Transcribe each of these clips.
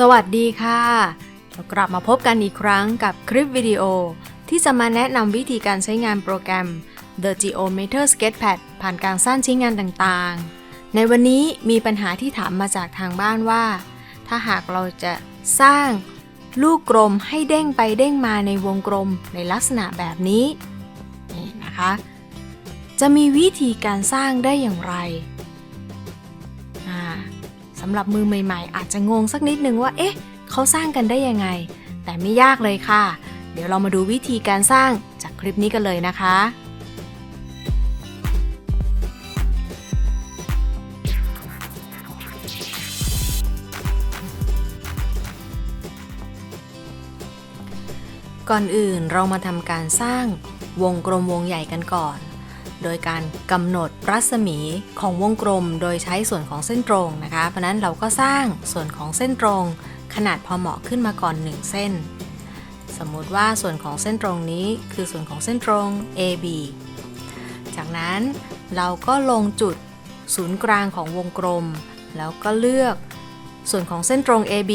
สวัสดีค่ะเรากลับมาพบกันอีกครั้งกับคลิปวิดีโอ ที่จะมาแนะนำวิธีการใช้งานโปรแกรม The Geometer Sketchpad ผ่านการสร้างชิ้นงานต่างๆ ในวันนี้มีปัญหาที่ถามมาจากทางบ้านว่า ถ้าหากเราจะสร้างลูกกลมให้เด้งไปเด้งมาในวงกลมในลักษณะแบบนี้นี่นะคะ จะมีวิธีการสร้างได้อย่างไร สำหรับมือใหม่ๆ อาจจะงงสักนิดนึงว่า เอ๊ะ เขาสร้างกันได้ยังไง แต่ไม่ยากเลยค่ะ เดี๋ยวเรามาดูวิธีการสร้างจากคลิปนี้กันเลยนะคะก่อนอื่นเรามาทำการสร้างวงกลมวงใหญ่กันก่อน โดยการกำหนดรัศมีของวงกลม โดยใช้ส่วนของเส้นตรงนะคะ เพราะนั้นเราก็สร้างส่วนของเส้นตรง ขนาดพอเหมาะขึ้นมาก่อน 1 เส้น สมมุติว่าส่วนของเส้นตรงนี้คือส่วนของเส้นตรง AB จากนั้นเราก็ลงจุดศูนย์กลางของวงกลม แล้วก็เลือกส่วนของเส้นตรง AB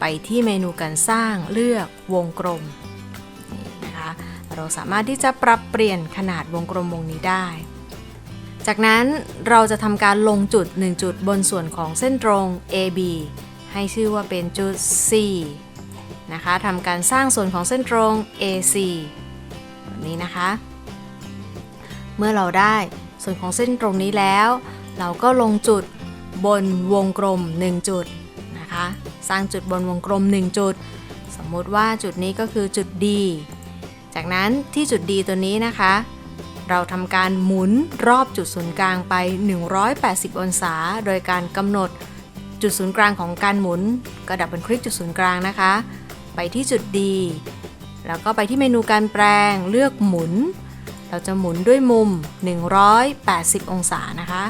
ไปที่เมนูการสร้างเลือกวงกลม เราสามารถที่จะปรับเปลี่ยนขนาดวงกลมวงนี้ได้ จากนั้นเราจะทำการลงจุด 1 จุดบนส่วนของเส้นตรง AB ให้ชื่อว่าเป็นจุด C นะคะทำการสร้างส่วนของเส้นตรง AC แบบนี้นะคะ เมื่อเราได้ส่วนของเส้นตรงนี้แล้ว เราก็ลงจุดบนวงกลม 1 จุดนะคะ สร้างจุดบนวงกลม 1 จุด สมมุติว่าจุดนี้ก็คือจุด D จากนั้นที่จุด D ตัวนี้นะคะ เราทำการหมุนรอบจุดศูนย์กลางไป 180 องศา โดยการกำหนดจุดศูนย์กลางของการหมุนก็ดับเบิลคลิกจุดศูนย์กลางนะคะ ไปที่จุด D แล้วก็ไปที่เมนูการแปลงเลือกหมุน เราจะหมุนด้วยมุม 180 องศานะคะ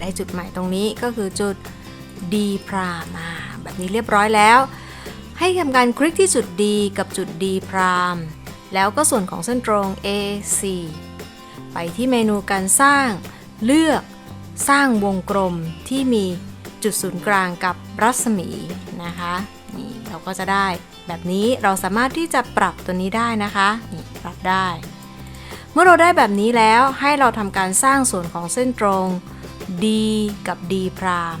ได้จุดใหม่ตรงนี้ก็คือจุด D พรามาแบบนี้เรียบร้อยแล้ว ให้ทำการคลิกที่จุด D กับจุด D พรามแล้วก็ส่วนของเส้นตรง AC ไปที่เมนูการสร้าง เลือกสร้างวงกลมที่มีจุดศูนย์กลางกับรัศมีนะคะนี่เราก็จะได้แบบนี้เราสามารถที่จะปรับตัวนี้ได้นะคะนี่ปรับได้ เมื่อเราได้แบบนี้แล้วให้เราทำการสร้างส่วนของเส้นตรง D กับ D พราม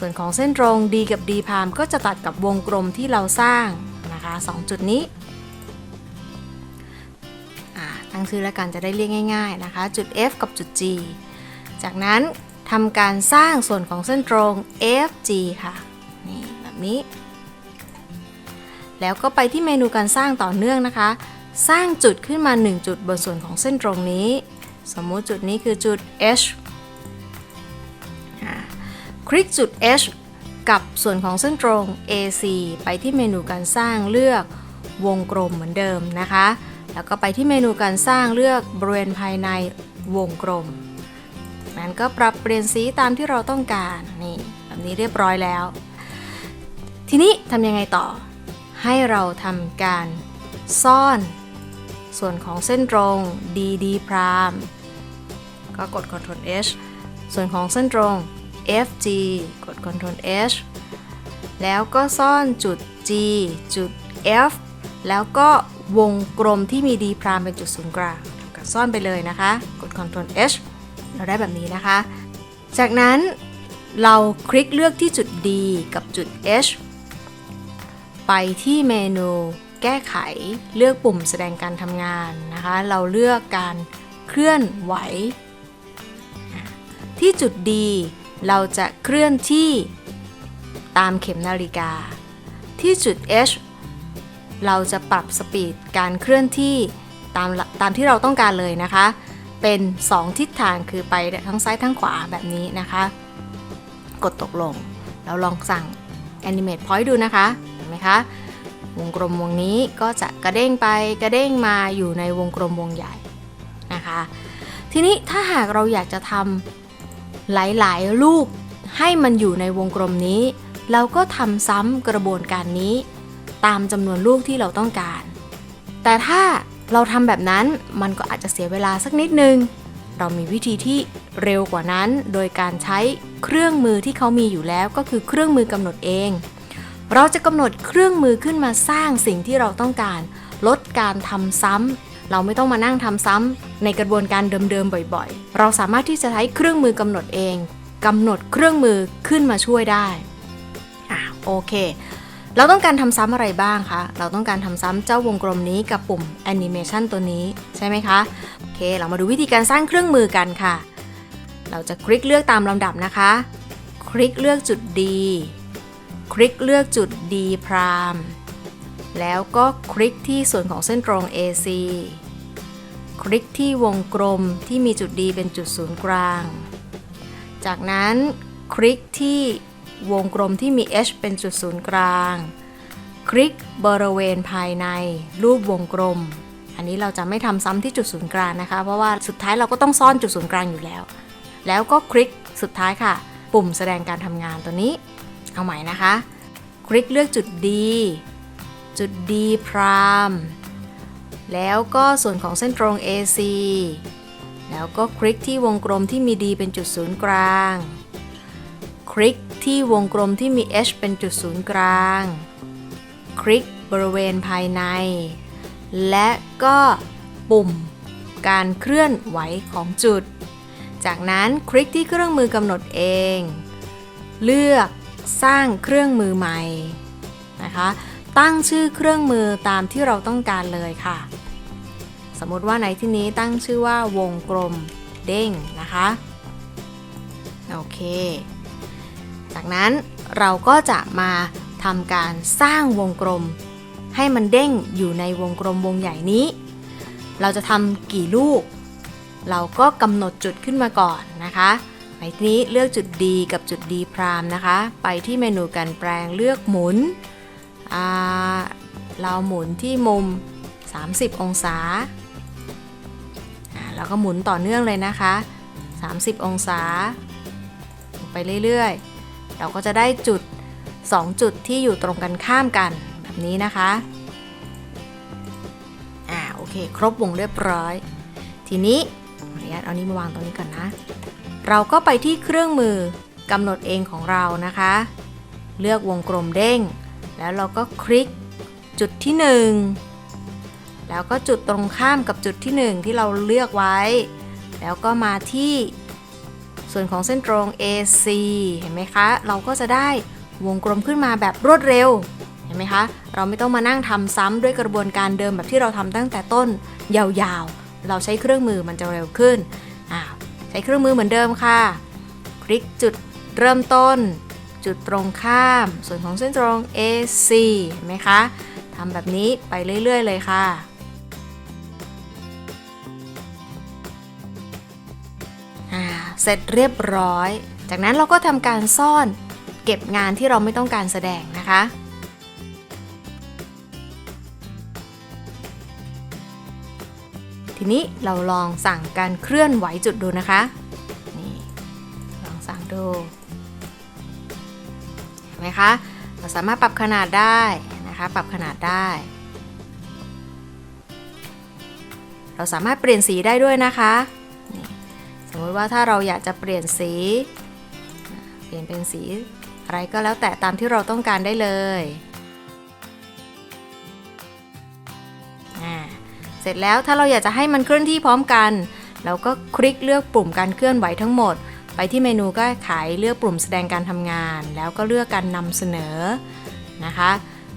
ส่วนของเส้นตรง D กับ D พามก็จะตัดกับวงกลมที่เราสร้างนะคะสองจุดนี้ตั้งชื่อแล้วกันจะได้เรียกง่ายๆนะคะ จุด F กับจุด G จากนั้นทำการสร้างส่วนของเส้นตรง FG ค่ะนี่แบบนี้ แล้วก็ไปที่เมนูการสร้างต่อเนื่องนะคะ สร้างจุดขึ้นมา 1 จุดบนส่วนของเส้นตรงนี้ สมมุติจุดนี้คือจุด H อ่า คลิกจุด H กับส่วนของเส้นตรง AC ไปที่เมนูการสร้างเลือกวงกลมเหมือนเดิมนะคะ แล้วก็ไปที่เมนูการสร้างเลือกบริเวณภายในวงกลม นั้นก็ปรับเปลี่ยนสีตามที่เราต้องการนี่แบบนี้เรียบร้อยแล้ว ทีนี้ทำยังไงต่อ ให้เราทำการซ่อน ส่วนของเส้นตรง DD พรามก็กด Ctrl H ส่วนของเส้นตรง FG กด Ctrl H แล้วก็ซ่อนจุด G จุด F แล้วก็วงกลมที่มี D พรามเป็นจุดศูนย์กลางก็ซ่อนไปเลยนะคะ กด Ctrl H เราได้แบบนี้นะคะ จากนั้นเราคลิกเลือกที่จุด D กับจุด H ไปที่เมนูแก้ไขเลือกปุ่มแสดงการทำงานนะคะ เราเลือกการเคลื่อนไหว ที่จุด D เราจะเคลื่อนที่ตามเข็มนาฬิกา ที่จุด H เราจะปรับสปีดการเคลื่อนที่ตามตามที่เราต้องการเลยนะคะ เป็น 2 ทิศทางคือไปทั้งซ้ายทั้งขวาแบบนี้นะคะ กดตกลง แล้วลองสั่ง Animate Point ดูนะคะ เห็นไหมคะ วงกลมวงนี้ก็จะกระเด้งไปกระเด้งมาอยู่ในวงกลมวงใหญ่นะคะ ทีนี้ถ้าหากเราอยากจะทำ หลายๆลูกให้มันอยู่ในวงกลมนี้ เราก็ทำซ้ำกระบวนการนี้ ตามจำนวนลูกที่เราต้องการ แต่ถ้าเราทำแบบนั้นมันก็อาจจะเสียเวลาสักนิดนึง เรามีวิธีที่เร็วกว่านั้น โดยการใช้เครื่องมือที่เขามีอยู่แล้วก็คือเครื่องมือกำหนดเอง เราจะกำหนดเครื่องมือขึ้นมาสร้างสิ่งที่เราต้องการ ลดการทำซ้ำ เราไม่ต้องมานั่งทำซ้ำในกระบวนการเดิมๆบ่อยๆ เราสามารถที่จะใช้เครื่องมือกำหนดเองกำหนดเครื่องมือขึ้นมาช่วยได้อะโอเค เราต้องการทำซ้ำอะไรบ้างคะ เราต้องการทำซ้ำเจ้าวงกลมนี้กับปุ่มแอนิเมชันตัวนี้ใช่ไหมคะ โอเค เรามาดูวิธีการสร้างเครื่องมือกันค่ะ เราจะคลิกเลือกตามลำดับนะคะ คลิกเลือกจุด D คลิกเลือกจุด D พราม แล้วก็คลิกที่ส่วนของเส้นตรง AC คลิกที่วงกลมที่มีจุด D เป็นจุดศูนย์กลาง จากนั้นคลิกที่วงกลมที่มี H เป็นจุดศูนย์กลาง คลิกบริเวณภายในรูปวงกลม อันนี้เราจะไม่ทำซ้ำที่จุดศูนย์กลางนะคะ เพราะว่าสุดท้ายเราก็ต้องซ่อนจุดศูนย์กลางอยู่แล้ว แล้วก็คลิกสุดท้ายค่ะ ปุ่มแสดงการทำงานตัวนี้ เอาใหม่นะคะ คลิกเลือกจุด D จุด D พรามแล้วก็ส่วนของเส้นตรง AC แล้วก็คลิกที่วงกลมที่มี D เป็นจุดศูนย์กลาง คลิกที่วงกลมที่มี H เป็นจุดศูนย์กลาง คลิกบริเวณภายใน และก็ปุ่มการเคลื่อนไหวของจุด จากนั้นคลิกที่เครื่องมือกำหนดเอง เลือกสร้างเครื่องมือใหม่นะคะ ตั้งชื่อเครื่องมือตามที่เราต้องการเลยค่ะ สมมติว่าในที่นี้ตั้งชื่อว่าวงกลมเด้งนะคะ โอเค จากนั้นเราก็จะมาทำการสร้างวงกลม ให้มันเด้งอยู่ในวงกลมวงใหญ่นี้ เราจะทำกี่ลูก เราก็กำหนดจุดขึ้นมาก่อนนะคะในที่นี้เลือกจุด D กับจุด D พรามนะคะ ไปที่เมนูการแปลงเลือกหมุน เราหมุนที่มุม 30 องศาแล้วก็หมุนต่อเนื่องเลยนะคะ 30 องศา ไปเรื่อยๆ เราก็จะได้จุด 2 จุดที่อยู่ตรงกันข้ามกันแบบนี้นะคะอ่าโอเค ครบวงเรียบร้อย ทีนี้ขออนุญาตเอานี้มาวางตรงนี้ก่อนนะ เราก็ไปที่เครื่องมือกำหนดเองของเรานะคะ เลือกวงกลมเด้ง แล้วเราก็คลิกจุดที่ 1 แล้วก็จุดตรงข้ามกับจุดที่ 1 ที่เราเลือกไว้ แล้วก็มาที่ส่วนของเส้นตรง AC เห็นไหมคะ เราก็จะได้วงกลมขึ้นมาแบบรวดเร็ว เห็นไหมคะ เราไม่ต้องมานั่งทำซ้ำด้วยกระบวนการเดิมแบบที่เราทำตั้งแต่ต้นยาวๆ เราใช้เครื่องมือมันจะเร็วขึ้นอ่าใช้เครื่องมือเหมือนเดิมค่ะ คลิกจุดเริ่มต้น จุดตรงข้าม ส่วนของเส้นตรง AC เห็นไหมคะทำแบบนี้ไปเรื่อย ๆ เลยค่ะเสร็จเรียบร้อย จากนั้นเราก็ทำการซ่อนเก็บงานที่เราไม่ต้องการแสดงนะคะ ทีนี้เราลองสั่งการเคลื่อนไหวจุดดูนะคะ นี่ ลองสั่งดู ไหมคะเราสามารถปรับขนาดได้นะคะ ปรับขนาดได้ เราสามารถเปลี่ยนสีได้ด้วยนะคะ สมมติว่าถ้าเราอยากจะเปลี่ยนสี เปลี่ยนเป็นสีอะไรก็แล้วแต่ตามที่เราต้องการได้เลยเสร็จแล้วถ้าเราอยากจะให้มันเคลื่อนที่พร้อมกัน เราก็คลิกเลือกปุ่มการเคลื่อนไหวทั้งหมด ไปที่เมนูก็ขายเลือกปุ่มแสดงการทำงาน แล้วก็เลือกการนำเสนอนะคะ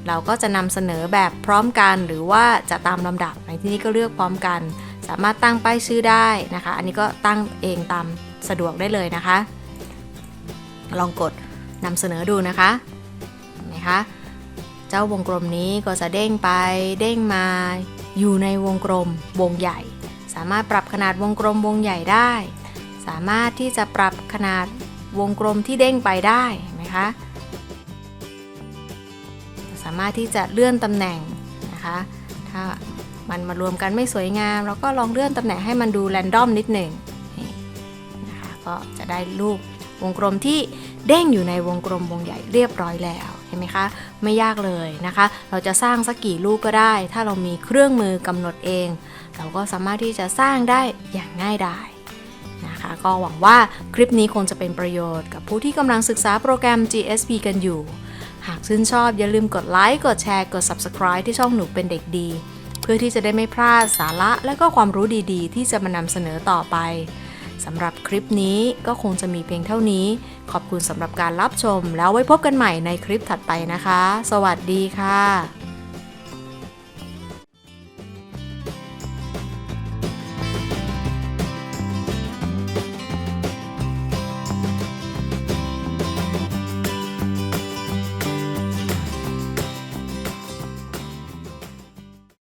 เราก็จะนำเสนอแบบพร้อมกันหรือว่าจะตามลำดับในที่นี้ก็เลือกพร้อมกัน สามารถตั้งป้ายชื่อได้นะคะ อันนี้ก็ตั้งเองตามสะดวกได้เลยนะคะ ลองกดนำเสนอดูนะคะเห็นไหมคะเจ้าวงกลมนี้ก็จะเด้งไปเด้งมาอยู่ในวงกลมวงใหญ่ สามารถปรับขนาดวงกลมวงใหญ่ได้ สามารถที่จะปรับขนาดวงกลมที่เด้งไปได้นไหมคะสามารถที่จะเลื่อนตำแหน่งนะคะ ถ้ามันมารวมกันไม่สวยงาม เราก็ลองเลื่อนตำแหน่งให้มันดูแรนดอมนิดหนึ่งนะคะก็จะได้รูปวงกลมที่เด้งอยู่ในวงกลมวงใหญ่เรียบร้อยแล้วเห็นไหมคะ ไม่ยากเลยนะคะ เราจะสร้างสักกี่ลูกก็ได้ ถ้าเรามีเครื่องมือกำหนดเอง เราก็สามารถที่จะสร้างได้อย่างง่ายดาย นะคะ ก็หวังว่าคลิปนี้คงจะเป็นประโยชน์กับผู้ที่กำลังศึกษาโปรแกรม GSP กันอยู่ หากชื่นชอบอย่าลืมกดไลค์ กดแชร์ กด Subscribe ที่ช่องหนูเป็นเด็กดี เพื่อที่จะได้ไม่พลาดสาระและก็ความรู้ดีๆ ที่จะมานำเสนอต่อไปสำหรับคลิปนี้ก็คงจะมีเพียงเท่านี้ ขอบคุณสำหรับการรับชม แล้วไว้พบกันใหม่ในคลิปถัดไปนะคะ สวัสดีค่ะ